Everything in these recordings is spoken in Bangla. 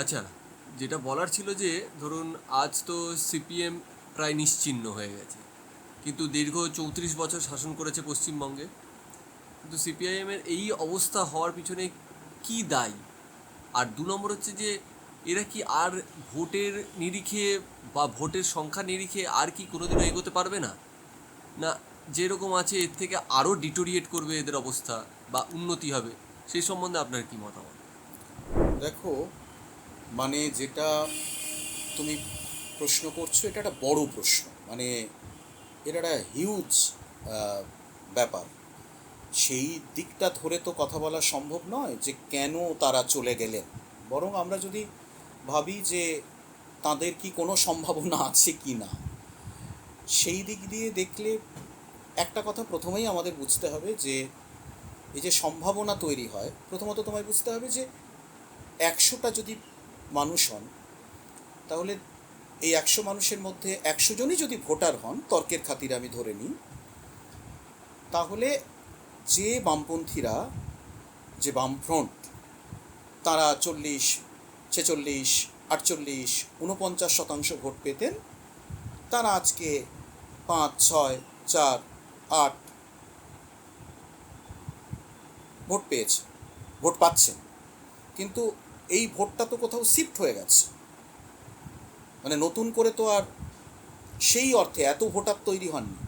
আচ্ছা যেটা বলার ছিল যে, ধরুন, আজ তো সিপিএম প্রায় নিশ্চিহ্ন হয়ে গেছে। কিন্তু দীর্ঘ চৌত্রিশ বছর শাসন করেছে পশ্চিমবঙ্গে। কিন্তু সিপিআইএমের এই অবস্থা হওয়ার পিছনে কি দায়ী? আর দু নম্বর হচ্ছে যে, এরা কি আর ভোটের নিরিখে বা ভোটের সংখ্যা নিরিখে আর কি কোনোদিনও এগোতে পারবে না? না, যেরকম আছে, এর থেকে আরও ডিটোরিয়েট করবে এদের অবস্থা বা উন্নতি হবে সেই সম্বন্ধে আপনার কি মতামত? দেখো মানে যেটা তুমি প্রশ্ন করছ, এটা একটা বড় প্রশ্ন। মানে এটা একটা হিউজ ব্যাপার। সেই দিকটা ধরে তো কথা বলা সম্ভব নয় যে কেন তারা চলে গেলেন। বরং আমরা যদি ভাবি যে তাদের কি কোনো সম্ভাবনা আছে কি না, সেই দিক দিয়ে দেখলে একটা কথা প্রথমেই আমাদের বুঝতে হবে যে এই যে সম্ভাবনা তৈরি হয়, প্রথমত তোমায় বুঝতে হবে যে একশোটা যদি মানুষ হন, তাহলে এই একশো মানুষের মধ্যে একশো জনই যদি ভোটার হন, তর্কের খাতিরে আমি ধরে নিই, তাহলে যে বামপন্থীরা, যে বামফ্রন্ট, তারা চল্লিশ, ছেচল্লিশ, আটচল্লিশ উনপঞ্চাশ শতাংশ ভোট পেতেন, তারা আজকে পাঁচ, ছয়, চার, আট ভোট পেয়েছে, ভোট পাচ্ছেন। কিন্তু এই ভোটটা তো কোথাও শিফট হয়ে গেছে। মানে নতুন করে তো আর সেই অর্থে এত ভোটার তৈরি হননি।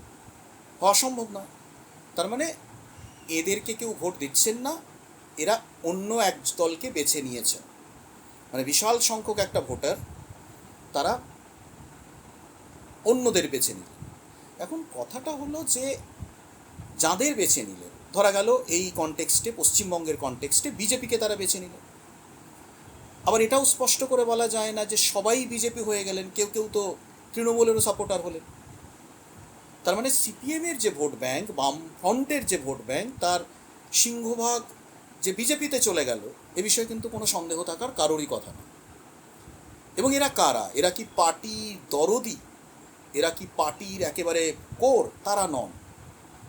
হওয়া সম্ভব নয়। তার মানে এদেরকে কেউ ভোট দিচ্ছেন না, এরা অন্য এক দলকে বেছে নিয়েছেন মানে বিশাল সংখ্যক একটা ভোটার তারা অন্যদের বেছে নিল। এখন কথাটা হলো যে যাদের বেছে নিলেন, ধরা গেল এই কনটেক্সটে পশ্চিমবঙ্গের কনটেক্সটে বিজেপিকে তারা বেছে নিলেন আবার এটাও স্পষ্ট করে বলা যায় না যে সবাই বিজেপি হয়ে গেলেন, কেউ কেউ তো তৃণমূলেরও সাপোর্টার হলেন। তার মানে সিপিএমের যে ভোট ব্যাংক, বামফ্রন্টের যে ভোট ব্যাংক, তার সিংহভাগ যে বিজেপিতে চলে গেল, এ বিষয়ে কিন্তু কোনো সন্দেহ থাকার কারোরই কথা না। এবং এরা কারা? এরা কি পার্টি দরদি? এরা কি পার্টির একেবারে কোর? তারা নন।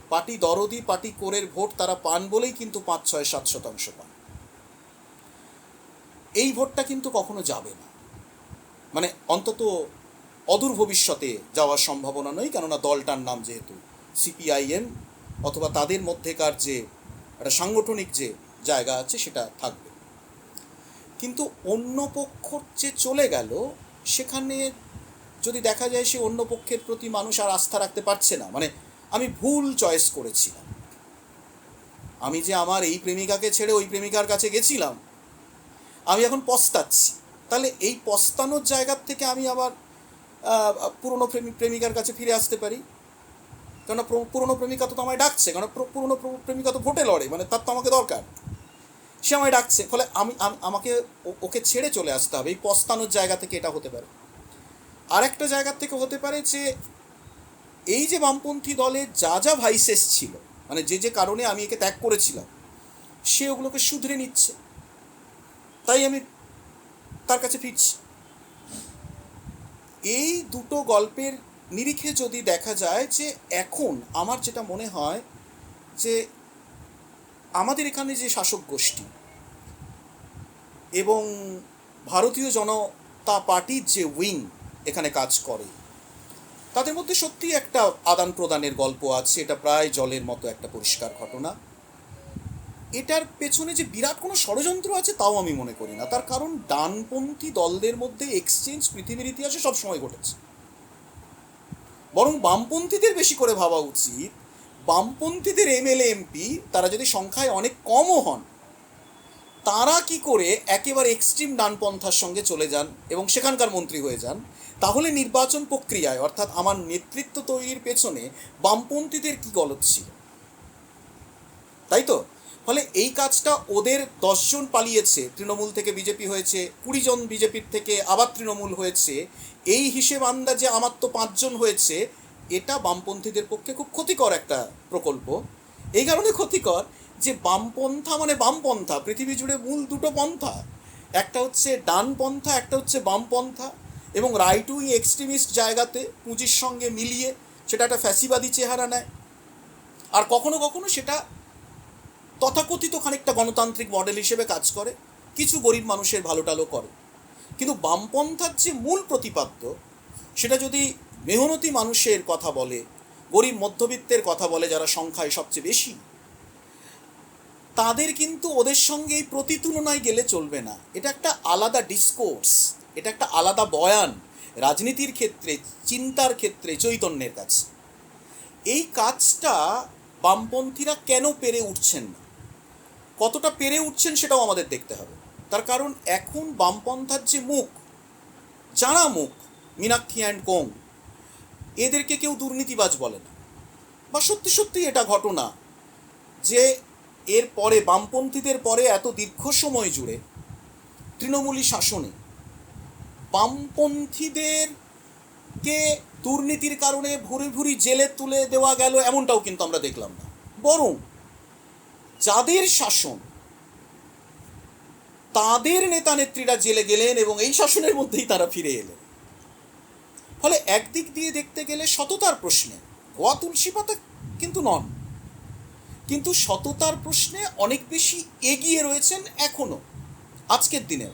পার্টি দরদি, পার্টি কোরের ভোট তারা পান বলেই কিন্তু পাঁচ, ছয়, সাত শতাংশ পান। এই ভোটটা কিন্তু কখনো যাবে না। মানে অন্তত অদূর ভবিষ্যতে যাওয়ার সম্ভাবনা নেই, কেননা দলটার নাম যেহেতু সিপিআইএম অথবা তাদের মধ্যেকার যে একটা সাংগঠনিক যে জায়গা আছে সেটা থাকবে। কিন্তু অন্য পক্ষ যে চলে গেল, সেখানে যদি দেখা যায় সে অন্য পক্ষের প্রতি মানুষ আর আস্থা রাখতে পারছে না মানে আমি ভুল চয়েস করেছিলাম। আমি যে আমার এই প্রেমিকাকে ছেড়ে ওই প্রেমিকার কাছে গেছিলাম আমি এখন পস্তাচ্ছি। তাহলে এই পস্তানোর জায়গার থেকে আমি আবার পুরনো প্রেমিক প্রেমিকার কাছে ফিরে আসতে পারি? কেন পুরনো প্রেমিকা তো আমায় ডাকছে পুর- পুরনো প্রেমিকা তো ভোটে লড়ে মানে তার তো আমাকে দরকার। সে আমায় ডাকছে, ফলে আমি আমাকে ওকে ছেড়ে চলে আসতে হবে, এই পস্তানোর জায়গা থেকে এটা হতে পারে। আর একটা জায়গার থেকে হতে পারে যে, এই যে বামপন্থী দলে যা যা ভাইসেস ছিল মানে যে যে কারণে আমি একে ত্যাগ করেছিলাম, সে ওগুলোকে শুধরে নিচ্ছে। তাই আমি তার কাছে ফিরছি। এই দুটো গল্পের নিরিখে যদি দেখা যায় যে এখন আমার যেটা মনে হয় যে আমাদের এখানে যে শাসক গোষ্ঠী এবং ভারতীয় জনতা পার্টির যে উইং এখানে কাজ করে, তাদের মধ্যে সত্যি একটা আদান প্রদানের গল্প আছে। এটা প্রায় জলের মতো একটা পরিষ্কার ঘটনা। এটার পেছনে যে বিরাট কোনো ষড়যন্ত্র আছে, তাও আমি মনে করি না। তার কারণ ডানপন্থী দলদের মধ্যে এক্সচেঞ্জ পৃথিবীর ইতিহাসে সবসময় ঘটেছে। বরং বামপন্থীদের বেশি করে ভাবা উচিত। বামপন্থীদের এমএলএ এমপি তারা যদি সংখ্যায় অনেক কমও হন, তারা কি করে একেবারে এক্সট্রিম ডানপন্থার সঙ্গে চলে যান এবং সেখানকার মন্ত্রী হয়ে যান? তাহলে নির্বাচন প্রক্রিয়ায়, অর্থাৎ আমার নেতৃত্ব তৈরির পেছনে বামপন্থীদের কি গলত ছিল? তাই তো? ফলে এই কাজটা ওদের দশজন পালিয়েছে। তৃণমূল থেকে বিজেপি হয়েছে, কুড়ি জন বিজেপির থেকে আবার তৃণমূল হয়েছে। এই হিসেব আন্দাজে আমার তো পাঁচজন হয়েছে। এটা বামপন্থীদের পক্ষে খুব ক্ষতিকর একটা প্রকল্প। এই কারণে ক্ষতিকর যে বামপন্থা মানে বামপন্থা, পৃথিবী জুড়ে মূল দুটো পন্থা। একটা হচ্ছে ডানপন্থা একটা হচ্ছে বামপন্থা এবং রাইট উইং এক্সট্রিমিস্ট জায়গাতে পুঁজির সঙ্গে মিলিয়ে সেটা একটা ফ্যাসিবাদী চেহারা নেয়। আর কখনো কখনো সেটা তথাকথিত খানিকটা গণতান্ত্রিক মডেল হিসেবে কাজ করে, কিছু গরিব মানুষের ভালো টালো করে। কিন্তু বামপন্থার যে মূল প্রতিপাদ্য, সেটা যদি মেহনতি মানুষের কথা বলে, গরিব মধ্যবিত্তের কথা বলে যারা সংখ্যায় সবচেয়ে বেশি, তাদের কিন্তু ওদের সঙ্গে এই প্রতিতুলনায় গেলে চলবে না। এটা একটা আলাদা ডিসকোর্স এটা একটা আলাদা বয়ান রাজনীতির ক্ষেত্রে, চিন্তার ক্ষেত্রে, চৈতন্যের কাছে। এই কাজটা বামপন্থীরা কেন পেরে উঠছেন না? কতটা পেরে উঠছেন সেটাও আমাদের দেখতে হবে। তার কারণ এখন বামপন্থার যে মুখ, যারা মুখ, মীনাক্ষী অ্যান্ড কোং এদেরকে কেউ দুর্নীতিবাজ বলে না। বা সত্যি সত্যি এটা ঘটনা যে এর পরে, বামপন্থীদের পরে এত দীর্ঘ সময় জুড়ে তৃণমূলী শাসনে বামপন্থীদেরকে দুর্নীতির কারণে ভুরি ভুরি জেলে তুলে দেওয়া গেল এমনটাও কিন্তু আমরা দেখলাম না। বরং যাদের শাসন তাদের নেতা নেত্রীরা জেলে গেলেন এবং এই শাসনের মধ্যেই তারা ফিরে এলেন। ফলে একদিক দিয়ে দেখতে গেলে সততার প্রশ্নে গোয়া তুলসী পাতা কিন্তু নন। কিন্তু সততার প্রশ্নে অনেক বেশি এগিয়ে রয়েছেন এখনও আজকের দিনেও।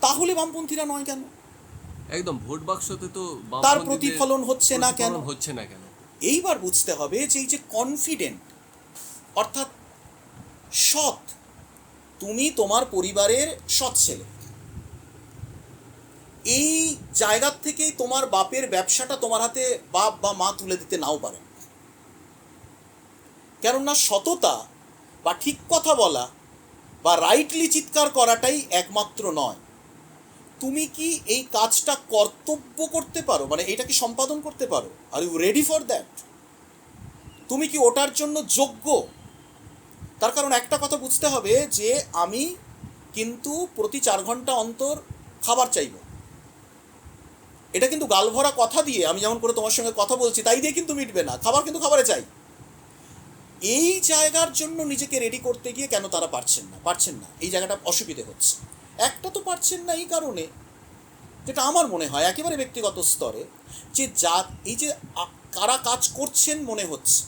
তাহলে বামপন্থীরা নয় কেন? একদম ভোট বাক্সতে তো তার প্রতিফলন হচ্ছে না কেন? হচ্ছে না কেন? এইবার বুঝতে হবে যে এই যে কনফিডেন্ট অর্থাৎ সৎ। তুমি তোমার পরিবারের সৎ ছেলে। এই জায়গার থেকেই তোমার বাপের ব্যবসাটা তোমার হাতে বাপ বা মা তুলে দিতে নাও পারে। কেননা সততা বা ঠিক কথা বলা বা রাইটলি চিৎকার করাটাই একমাত্র নয়। তুমি কি এই কাজটা কর্তব্য করতে পারো? মানে এটা কি সম্পাদন করতে পারো? Are you ready for that তুমি কি ওটার জন্য যোগ্য? তার কারণ একটা কথা বুঝতে হবে যে আমি কিন্তু প্রতি চার ঘণ্টা অন্তর খাবার চাইব। এটা কিন্তু গালভরা কথা দিয়ে আমি যেমন করে তোমার সঙ্গে কথা বলছি, তাই দিয়ে কিন্তু মিটবে না। খাবার কিন্তু খাবারে চাই। এই জায়গার জন্য নিজেকে রেডি করতে গিয়ে কেন তারা পারছেন না? পারছেন না। এই জায়গাটা অসুবিধে হচ্ছে। একটা তো পারছেন না এই কারণে যেটা আমার মনে হয় একেবারে ব্যক্তিগত স্তরে যে যা এই যে কারা কাজ করছেন মনে হচ্ছে।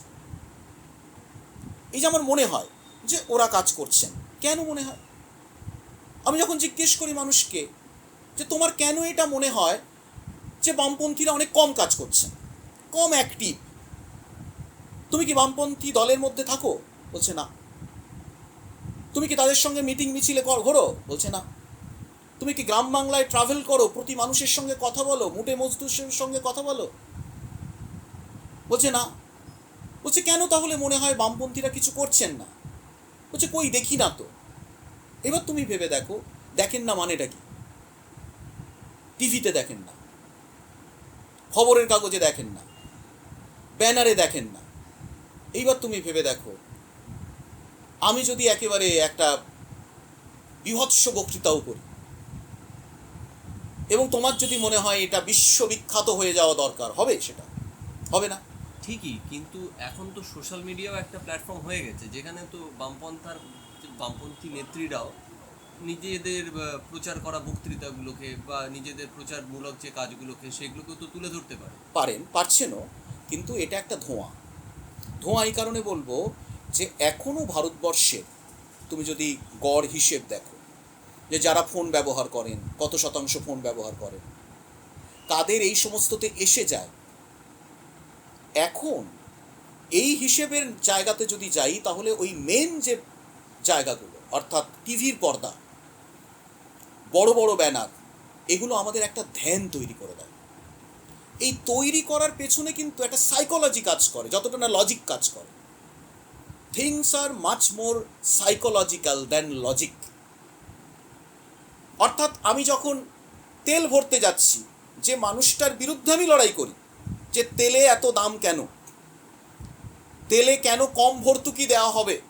এই যে আমার মনে হয় যে ওরা কাজ করছেন। কেন মনে হয়? আমি যখন জিজ্ঞেস করি মানুষকে যে তোমার কেন এটা মনে হয় যে বামপন্থীরা অনেক কম কাজ করছেন, কম অ্যাক্টিভ তুমি কি বামপন্থী দলের মধ্যে থাকো? বলছে না। তুমি কি তাদের সঙ্গে মিটিং মিছিলে কর ঘোরো? বলছে না। তুমি কি গ্রাম বাংলায় ট্রাভেল করো? প্রতি মানুষের সঙ্গে কথা বলো? মুটে মজদুরের সঙ্গে কথা বলো? বলছে না। বলছে, কেন তাহলে মনে হয় বামপন্থীরা কিছু করছেন না? বলছে, কই, দেখি না তো। এবার তুমি ভেবে দেখো, দেখেন না মানেটা কি? টিভিতে দেখেন না। খবরের কাগজে দেখেন না। ব্যানারে দেখেন না। এইবার তুমি ভেবে দেখো, আমি যদি একেবারে একটা বিভৎস বক্তৃতাও করি এবং তোমার যদি মনে হয় এটা বিশ্ববিখ্যাত হয়ে যাওয়া দরকার, হবে সেটা? হবে না? ঠিকই, কিন্তু এখন তো সোশ্যাল মিডিয়াও একটা প্ল্যাটফর্ম হয়ে গেছে, যেখানে তো বামপন্থার বামপন্থী নেত্রীরাও নিজেদের প্রচার করা বক্তৃতাগুলোকে বা নিজেদের প্রচারমূলক যে কাজগুলোকে সেগুলোকে তো তুলে ধরতে পারে। পারেন, পারছেনও, কিন্তু এটা একটা ধোঁয়া। ধোঁয়া এই কারণে বলব যে এখনও ভারতবর্ষে তুমি যদি গড় হিসেব দেখো, যে যারা ফোন ব্যবহার করেন, কত শতাংশ ফোন ব্যবহার করেন, তাদের এই সমস্ততে এসে যায় এখন এই হিসেবের জায়গাতে যদি যাই, তাহলে ওই মেন যে জায়গাগুলো, অর্থাৎ টিভির পর্দা, বড় বড় ব্যানার, এগুলো আমাদের একটা ধ্যান তৈরি করে দেয়। এই তৈরি করার পেছনে কিন্তু একটা সাইকোলজি কাজ করে, যতটা না লজিক কাজ করে। Things are much more psychological than logic অর্থাৎ আমি যখন তেল ভরতে যাচ্ছি, যে মানুষটার বিরুদ্ধে আমি লড়াই করি যে তেলে এত দাম কেন? তেলে কেন কম ভর্তুকি দেওয়া হবে?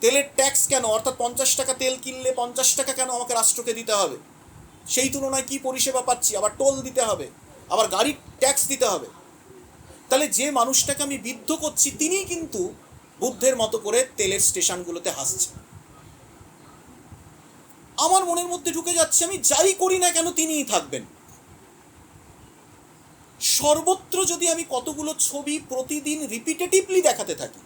তেলের ট্যাক্স কেন? অর্থাৎ পঞ্চাশ টাকা তেল কিনলে পঞ্চাশ টাকা কেন আমাকে রাষ্ট্রকে দিতে হবে? সেই তুলনায় কি পরিষেবা পাচ্ছি? আবার টোল দিতে হবে? আবার গাড়ির ট্যাক্স দিতে হবে? তাহলে যে মানুষটাকে আমি বিদ্ধ করছি, তিনিই কিন্তু বুদ্ধের মতো করে তেলের স্টেশনগুলোতে হাসছে। আমার মনের মধ্যে ঢুকে যাচ্ছে, আমি যাই করি না কেন তিনিই থাকবেন? সর্বত্র যদি আমি কতগুলো ছবি প্রতিদিন রিপিটেটিভলি দেখাতে থাকি,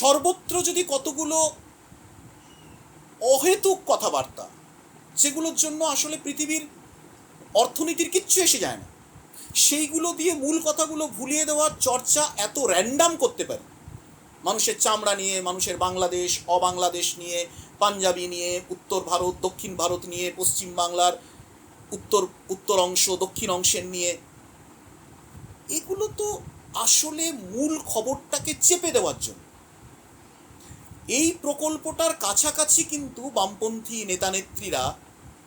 সর্বত্র যদি কতগুলো অহেতুক কথাবার্তা, যেগুলোর জন্য আসলে পৃথিবীর অর্থনীতির কিচ্ছু এসে যায় না, সেইগুলো দিয়ে মূল কথাগুলো ভুলিয়ে দেওয়ার চর্চা এত র্যান্ডাম করতে পারে। মানুষের চামড়া নিয়ে, মানুষের বাংলাদেশ, অবাংলাদেশ নিয়ে, পাঞ্জাবি নিয়ে, উত্তর ভারত, দক্ষিণ ভারত নিয়ে, পশ্চিম বাংলার উত্তর উত্তর অংশ, দক্ষিণ অংশের নিয়ে। এগুলো তো আসলে মূল খবরটাকে চেপে দেওয়ার জন্য। এই প্রকল্পটার কাছাকাছি কিন্তু বামপন্থী নেতানেত্রীরা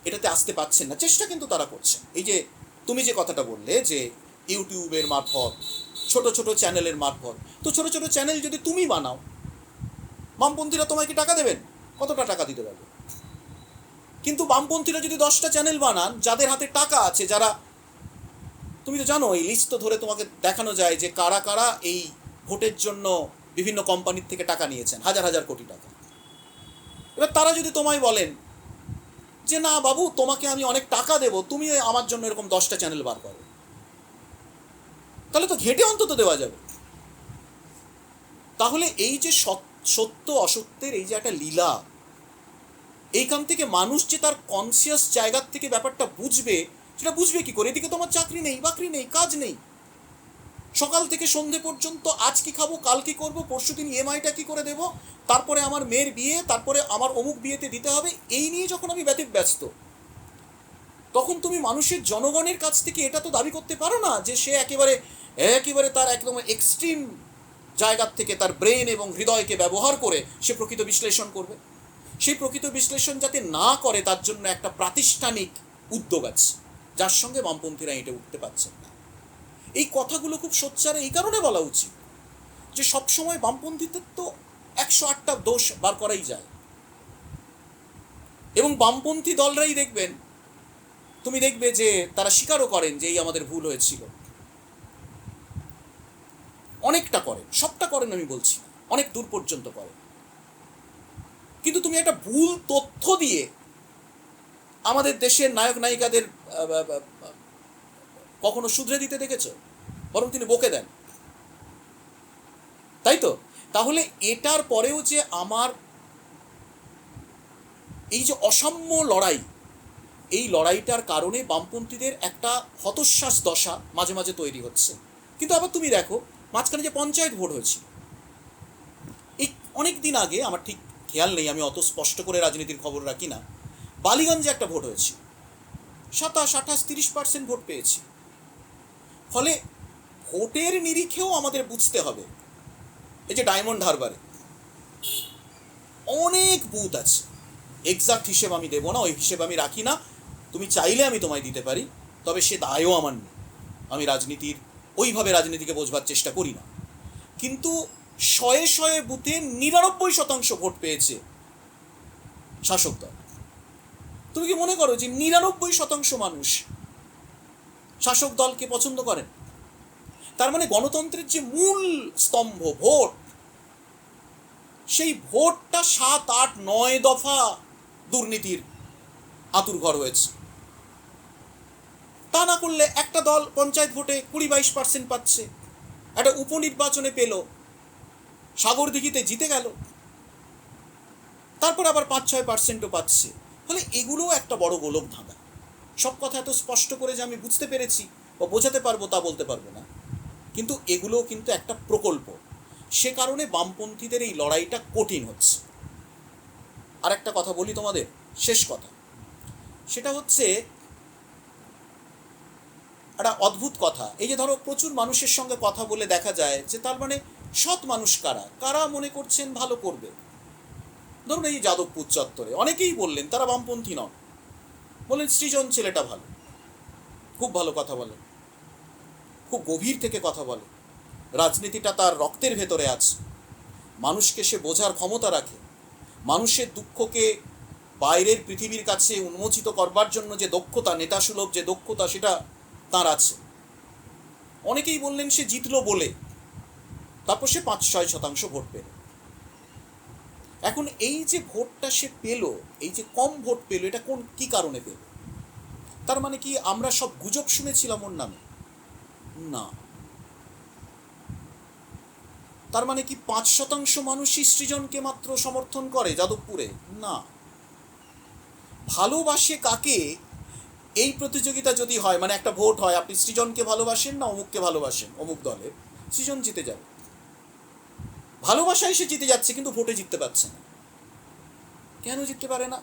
এটাতে আসতে পারছেন না, চেষ্টা কিন্তু তারা করছেন। এই যে তুমি যে কথাটা বললে যে ইউটিউবের মারফত, ছোট ছোট চ্যানেলের মারফত, তো ছোট ছোট চ্যানেল যদি তুমি বানাও, বামপন্থীরা তোমায় কি টাকা দেবেন? কতটা টাকা দিতে পারবে? কিন্তু বামপন্থীরা যদি দশটা চ্যানেল বানান, যাদের হাতে টাকা আছে, যারা তুমি তো জানো, এই লিস্ট তো ধরে তোমাকে দেখানো যায় যে কারা কারা এই ভোটের জন্য বিভিন্ন কোম্পানির থেকে টাকা নিয়েছেন, হাজার হাজার কোটি টাকা। এবার তারা যদি তোমায় বলেন যে, না বাবু, তোমাকে আমি অনেক টাকা দেবো, তুমি আমার জন্য এরকম দশটা চ্যানেল বার করো। তাহলে তো ঘেটে অন্তত দেওয়া যাবে। তাহলে এই যে সত- সত্য অসত্যের এই যে একটা লীলা এইখান থেকে মানুষ যে তার কনসিয়াস জায়গার থেকে ব্যাপারটা বুঝবে, সেটা বুঝবে কি করে? এদিকে তোমার চাকরি নেই, বাকরি নেই, কাজ নেই। সকাল থেকে সন্ধে পর্যন্ত আজ কি খাব, কাল কি করব, পরশু দিন ইএমআইটা কি করে দেবো? তারপরে আমার মেয়ের বিয়ে, তারপরে আমার অমুক বিয়েতে দিতে হবে, এই নিয়ে যখন আমি ব্যতীত ব্যস্ত তখন তুমি মানুষের জনগণের কাছ থেকে এটা তো দাবি করতে পারো না যে সে একেবারে একেবারে তার একদম এক্সট্রিম জায়গার থেকে তার ব্রেন এবং হৃদয়কে ব্যবহার করে সে প্রকৃত বিশ্লেষণ করবে। সেই প্রকৃত বিশ্লেষণ যাতে না করে, তার জন্য একটা প্রাতিষ্ঠানিক উদ্যোগ আছে, যার সঙ্গে বামপন্থীরা এঁটে উঠতে পারছেন না। এই কথাগুলো খুব সোচ্চারে এই কারণে বলা উচিত যে সবসময় বামপন্থীদের তো একশো আটটা দোষ বার করাই যায়। এবং বামপন্থী দলরাই দেখবেন, তুমি দেখবে যে তারা স্বীকারও করেন যে এই আমাদের ভুল হয়েছিল। অনেকটা করেন, সবটা করেন আমি বলছি অনেক দূর পর্যন্ত করেন। কিন্তু তুমি একটা ভুল তথ্য দিয়ে আমাদের দেশের নায়ক নায়িকাদের কখনো শুধরে দিতে দেখেছ? বরং তিনি বকে দেন। তাই তো? তাহলে এটার পরেও যে আমার এই যে অসাম্য লড়াই, এই লড়াইটার কারণে বামপন্থীদের একটা হতশ্বাস দশা মাঝে মাঝে তৈরি হচ্ছে। কিন্তু আবার তুমি দেখো, মাঝখানে যে পঞ্চায়েত ভোট হয়েছিল এই অনেক দিন আগে, আমার ঠিক খেয়াল নেই, আমি অত স্পষ্ট করে রাজনীতির খবর রাখি না। বালিগঞ্জে একটা ভোট হয়েছে। সাতাশ, আঠাশ, তিরিশ পার্সেন্ট ভোট পেয়েছি। ফলে ভোটের নিরিখেও আমাদের বুঝতে হবে। এই যে ডায়মন্ড হারবারে অনেক বুথ আছে। এক্সাক্ট হিসেব আমি দেবো না, ওই হিসেব আমি রাখি না। তুমি চাইলে আমি তোমায় দিতে পারি, তবে সে দায়ও আমার নেই। আমি রাজনীতির, ওইভাবে রাজনীতিকে বোঝবার চেষ্টা করি না। কিন্তু শয়ে শয়ে বুথে নিরানব্বই শতাংশ ভোট পেয়েছে শাসক দল। তুমি কি মনে করো যে নিরানব্বই শতাংশ মানুষ শাসক দলকে পছন্দ করেন তার মানে গণতন্ত্রের যে মূল স্তম্ভ ভোট, সেই ভোটটা সাত, আট, নয় দফা দুর্নীতির আতুর ঘর হয়েছে। তা না করলে একটা দল পঞ্চায়েত ভোটে কুড়ি, বাইশ পার্সেন্ট পাচ্ছে, একটা উপনির্বাচনে পেল সাগরদিঘিতে জিতে গেল। তারপর আবার পাঁচ ছয় পার্সেন্টও পাচ্ছে। ফলে এগুলোও একটা বড় গোলক ধাঁধা সব কথা এত স্পষ্ট করে যে আমি বুঝতে পেরেছি বা বোঝাতে পারব তা বলতে পারব না। কিন্তু এগুলোও কিন্তু একটা প্রকল্প। সে কারণে বামপন্থীদের এই লড়াইটা কঠিন হচ্ছে। আর একটা কথা বলি তোমাদের, শেষ কথা। সেটা হচ্ছে একটা অদ্ভুত কথা। এই যে ধরো প্রচুর মানুষের সঙ্গে কথা বলে দেখা যায় যে তার মানে সৎ মানুষ কারা? কারা মনে করছেন ভালো করবে? ধরুন এই যাদবপুর চত্বরে অনেকেই বললেন, তারা বামপন্থী নন। বললেন, সৃজন ছেলেটা ভালো। খুব ভালো কথা বলে। খুব গভীর থেকে কথা বলে। রাজনীতিটা তার রক্তের ভেতরে আছে। মানুষকে সে বোঝার ক্ষমতা রাখে। মানুষের দুঃখকে বাইরের পৃথিবীর কাছে উন্মোচিত করবার জন্য যে দক্ষতা, নেতাসুলভ যে দক্ষতা, সেটা তার আছে। অনেকেই বললেন, সে জিতলো বলে। তারপর সে পাঁচ, ছয় শতাংশ ভোট পেল। এখন এই যে ভোটটা সে পেল, এই যে কম ভোট পেল, এটা কোন, কি কারণে পেল? তার মানে কি আমরা সব গুজব শুনেছিলাম ওর নামে? না। তার মানে কি পাঁচ শতাংশ মানুষই সৃজনকে মাত্র সমর্থন করে যাদবপুরে? না। ভালোবাসে কাকে? এই প্রতিযোগিতা যদি হয় মানে একটা ভোট হয়, আপনি সৃজনকে ভালোবাসেন না অমুককে ভালোবাসেন? অমুক দলের। সৃজন জিতে যাবে। ভালোবাসায় সে জিতে যাচ্ছে, কিন্তু ভোটে জিততে পারছে না। কেন জিততে পারে না?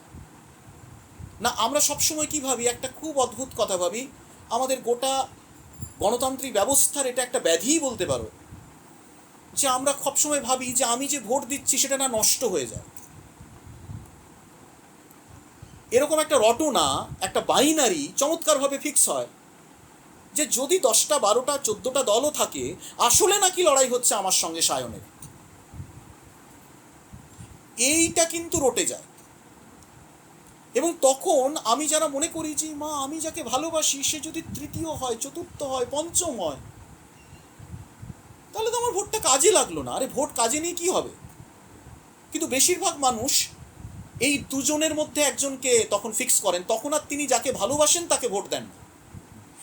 না, আমরা সবসময় কি ভাবি? একটা খুব অদ্ভুত কথা ভাবি। আমাদের গোটা গণতান্ত্রিক ব্যবস্থার এটা একটা ব্যাধিই বলতে পারো। যে আমরা সবসময় ভাবি যে আমি যে ভোট দিচ্ছি, সেটা না নষ্ট হয়ে যায়। এরকম একটা রটনা, একটা বাইনারি চমৎকারভাবে ফিক্স হয়। যে যদি দশটা, বারোটা, চোদ্দোটা দলও থাকে, আসলে নাকি লড়াই হচ্ছে আমার সঙ্গে সায়নের। এইটা কিন্তু রটে যায়। এবং তখন আমি যারা মনে করি যে, মা, আমি যাকে ভালোবাসি, সে যদি তৃতীয় হয়, চতুর্থ হয়, পঞ্চম হয়, তাহলে তো আমার ভোটটা কাজে লাগল না। আরে, ভোট কাজে নিয়ে কি হবে? কিন্তু বেশিরভাগ মানুষ এই দুজনের মধ্যে একজনকে তখন ফিক্স করেন। তখন আর তিনি যাকে ভালোবাসেন, তাকে ভোট দেন না।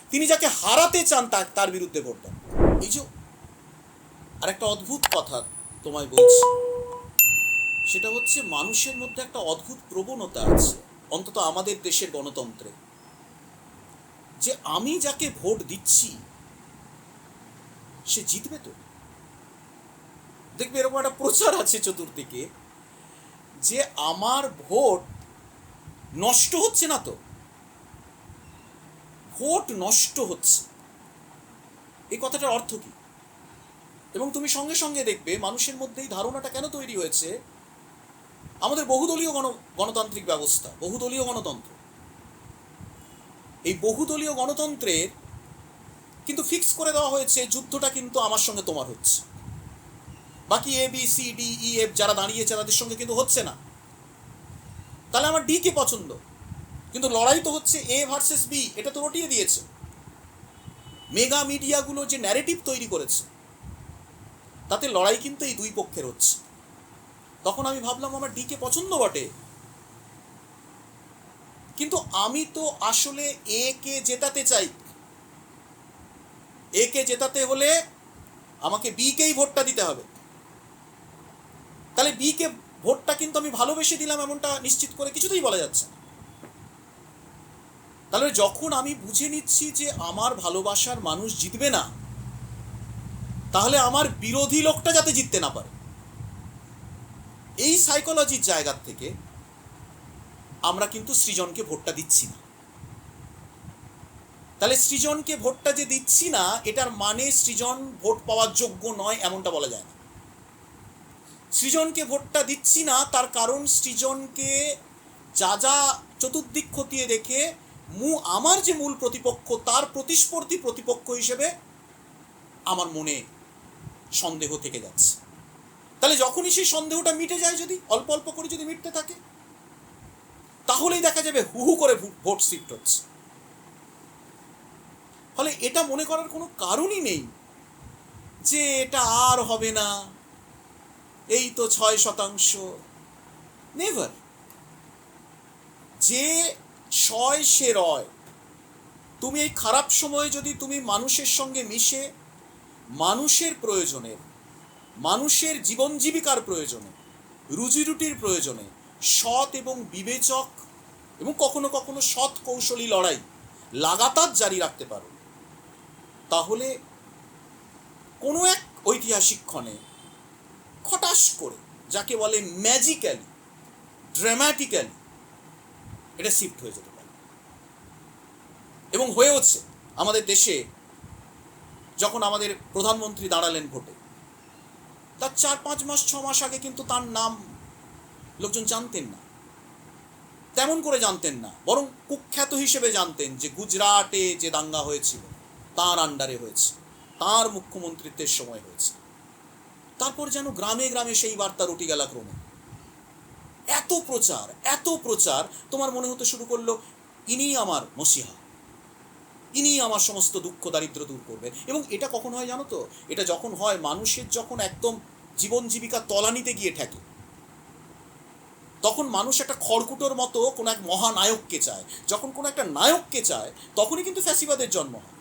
তিনি যাকে হারাতে চান তার বিরুদ্ধে ভোট দেন এই যে আর একটা অদ্ভুত কথা তোমায় বলছি। সেটা হচ্ছে মানুষের মধ্যে একটা অদ্ভুত প্রবণতা আছে, অন্তত আমাদের দেশের গণতন্ত্রে। যে আমি যাকে ভোট দিচ্ছি, সে জিতবে তো। দেখবে এরকম একটা প্রচার আছে চতুর্দিকে, যে আমার ভোট নষ্ট হচ্ছে না তো? ভোট নষ্ট হচ্ছে। এই কথাটার অর্থ কি? এবং তুমি সঙ্গে সঙ্গে দেখবে মানুষের মধ্যে এই ধারণাটা কেন তৈরি হয়েছে? আমাদের বহুদলীয় গণ গণতান্ত্রিক ব্যবস্থা, বহুদলীয় গণতন্ত্র। এই বহুদলীয় গণতন্ত্রের কিন্তু ফিক্স করে দেওয়া হয়েছে, যুদ্ধটা কিন্তু আমার সঙ্গে তোমার হচ্ছে। বাকি A B C D E F যারা দাঁড়িয়েছে তাদের সঙ্গে কিন্তু হচ্ছে না। তাহলে আমার ডি কে পছন্দ? কিন্তু লড়াই তো হচ্ছে এ ভার্সেস বি এটা তো রটিয়ে দিয়েছে। মেগা মিডিয়াগুলো যে ন্যারেটিভ তৈরি করেছে, তাতে লড়াই কিন্তু এই দুই পক্ষের হচ্ছে। তখন আমি ভাবলাম আমার ডিকে পছন্দ বটে। কিন্তু আমি তো আসলে এ কে জেতাতে চাই। এ কে জেতাতে হলে আমাকে বি কেই ভোটটা দিতে হবে। তাহলে বি কে ভোটটা কিন্তু আমি ভালোবেসে দিলাম এমনটা নিশ্চিত করে কিছুতেই বলা যাচ্ছে তাহলে যখন আমি বুঝে নিচ্ছি যে আমার ভালোবাসার মানুষ জিতবে না, তাহলে আমার বিরোধী লোকটা যাতে জিততে না পারে। এই সাইকোলজির জায়গা থেকে আমরা কিন্তু সৃজনকে ভোটটা দিচ্ছি না। তাহলে সৃজনকে ভোটটা যে দিচ্ছি না, এটার মানে সৃজন ভোট পাওয়ার যোগ্য নয় এমনটা বলা যায় না। সৃজনকে ভোটটা দিচ্ছি না, তার কারণ সৃজনকে যা যা চতুর্দিক খতিয়ে দেখে, মু আমার যে মূল প্রতিপক্ষ, তার প্রতিস্পর্ধী প্রতিপক্ষ হিসেবে আমার মনে সন্দেহ থেকে যাচ্ছে। তাহলে যখনই সেই সন্দেহটা মিটে যায় যদি, অল্প অল্প করে যদি মিটতে থাকে, তাহলেই দেখা যাবে হু হু করে ভোট শিফট হচ্ছে। ফলে এটা মনে করার কোনো কারণই নেই যে এটা আর হবে না, এই তো ছয় শতাংশ। নেভার যে ছয় সে রয়। তুমি এই খারাপ সময়ে যদি তুমি মানুষের সঙ্গে মিশে, মানুষের প্রয়োজনে মানুষের জীবন জীবিকার প্রয়োজনে, রুজি রুটির প্রয়োজনে সৎ এবং বিবেচক এবং কখনো কখনো সৎ কৌশলী লড়াই লাগাতার জারি রাখতে পারো। তাহলে কোনো এক ঐতিহাসিক ক্ষণে খটাস করে, যাকে বলে ম্যাজিক্যালি, ড্রামাটিক্যালি, এটা শিফট হয়ে যেতে পারে। এবং হয়েওছে আমাদের দেশে যখন আমাদের প্রধানমন্ত্রী দাঁড়ালেন ভোটে তার চার পাঁচ মাস, ছ মাস আগে কিন্তু তার নাম লোকজন জানতেন না। তেমন করে জানতেন না, বরং কুখ্যাত হিসেবে জানতেন যে গুজরাটে যে দাঙ্গা হয়েছিল, তার আন্ডারে হয়েছে, তার মুখ্যমন্ত্রিত্বের সময় হয়েছে। তারপর যেন গ্রামে গ্রামে সেই বার্তা রুটি গেলা ক্রমে। এত প্রচার এত প্রচার, তোমার মনে হতে শুরু করল ইনি আমার মসিহা। ইনি আমার সমস্ত দুঃখ দারিদ্র দূর করবেন। এবং এটা কখন হয় জানো তো? এটা যখন হয় মানুষের যখন একদম জীবন জীবিকা তলানিতে গিয়ে ঠেকে। তখন মানুষ একটা খড়কুটোর মতো কোনো এক মহানায়ককে চায়। যখন কোনো একটা নায়ককে চায়, তখনই কিন্তু ফ্যাসিবাদের জন্ম হয়।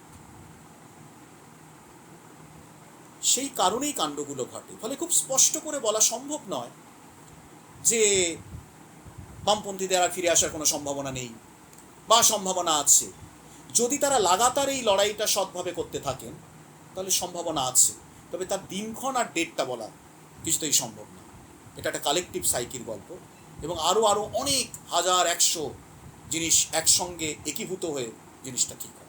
সেই কারণেই কাণ্ডগুলো ঘটে। ফলে খুব স্পষ্ট করে বলা সম্ভব নয় যে বামপন্থীদের আর ফিরে আসার কোনো সম্ভাবনা নেই বা সম্ভাবনা আছে। যদি তারা লাগাতার এই লড়াইটা সৎভাবে করতে থাকেন, তাহলে সম্ভাবনা আছে। তবে তার দিনক্ষণ আর ডেটটা বলা কিছুতেই সম্ভব না। এটা একটা কালেকটিভ সাইকির গল্প এবং আরও আরও অনেক হাজার, একশো জিনিস একসঙ্গে একীভূত হয়ে জিনিসটা ঠিক হয়।